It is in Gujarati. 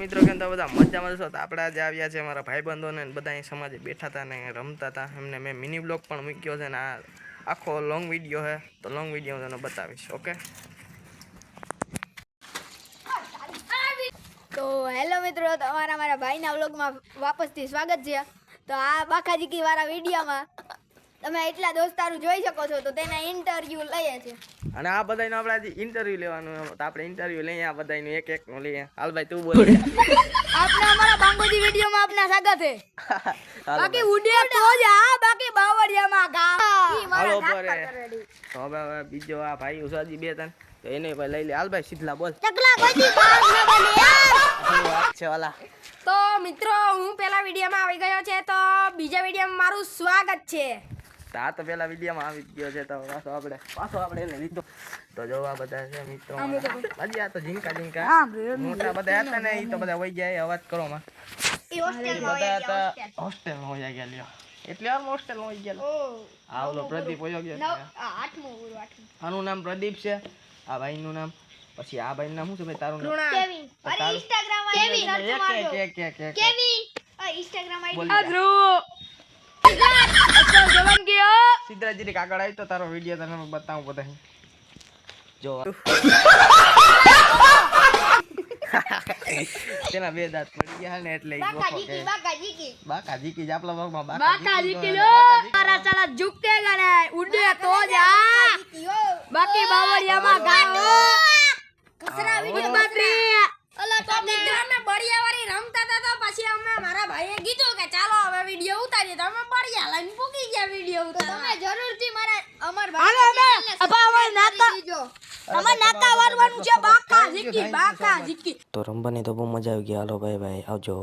મિત્રો, કેમ તો બધા મજામાં છો? તો આપણે આજે આવ્યા છે અમારા ભાઈબંધોને બધા અહીં સમાજે બેઠા હતા ને રમતા હતા. એમને મેં મિની બ્લોગ પણ મૂક્યો છે ને આ આખો લોંગ વીડિયો છે. તો લોંગ વીડિયો હું તને બતાવીશ, ઓકે? તો હેલો મિત્રો, તમારા મારા ભાઈના વ્લોગમાં વાપસથી સ્વાગત છે. તો આ બાકાજીકી વાળા વિડીયોમાં તમે એટલા દોસ્તારો જોઈ શકો છો તો તેના ઇન્ટરવ્યુ લઈએ છે અને આ બધાનો આપણે આજે ઇન્ટરવ્યુ લેવાનું છે. તો આપણે ઇન્ટરવ્યુ લઈએ આ બધાનું એક એક નું લઈએ. હાલ ભાઈ તું બોલ. આપને અમારા બાંગોજી વિડીયોમાં આપના સ્વાગત છે. બાકી ઉડે તો જ આ બાકી બાવળિયામાં ગા હાલો. તો હવે હવે બીજો આ ભાઈ ઉસાજી બે તન તો એને ભાઈ લઈ લે. હાલ ભાઈ સીધલા બોલ. ચકલા કોઈથી બહાર ન બને યાર. છે વાલા? તો મિત્રો હું પેલા વિડીયોમાં આવી ગયો છે તો બીજા વિડીયોમાં મારું સ્વાગત છે. આ તો પેલા વિડીયોમાં આવી જ ગયો છે તો પાછો આપણે પાછો આપણે એને લીધો. તો જો આ બધા છે મિત્રો હજી આ તો ઝીંકા ઝીંકા. મોટા બધા હતા ને એ તો બધા વહી ગયા એ અવાજ કરો માં. બધા વહી ગયા લ્યો. એટલે આમ હોસ્ટેલમાં વહી ગયા આ ઓલો પ્રદીપ વયો ગયો આનું નામ પ્રદીપ છે આ ભાઈનું નામ. પછી આ ભાઈ નામ શું છે ભાઈ તારું નામ? કેવિન. અરે Instagram ID Kevin. Instagram ID. જવાન ગયો કાગળ આવી તો તારો વીડિયો તને બતાવું બધા જો. તેના બે દાંત પડી ગયા ને એટલે બાકા જીકી બાકા જીકી. બાકા જીકી જ આપલા ભાગમાં બાકા જીકી લો તારા ચાલા ઝુકેગા ગણે ઉડે તો જ બાકી બાવળિયામાં ગા કસરા. વિડિયો બાત્રી ઓલા તો મિત્રો અમે બળિયાવાળી રમતા હતા તો પછી અમે મારા ભાઈએ કીધું કે ચાલો હવે વીડિયો ઉતારીએ તો અમે લઈને પૂકી ગયા વીડિયો ઉતારવા. તમે જરૂરથી મારા અમર ભાઈ અમે અપા અમાર નાતા અમાર નાકા વારવાનું છે બાકા જીકી બાકા જીકી. તો રમવાની તો બહુ મજા આવી ગઈ. હાલો ભાઈ ભાઈ આવજો.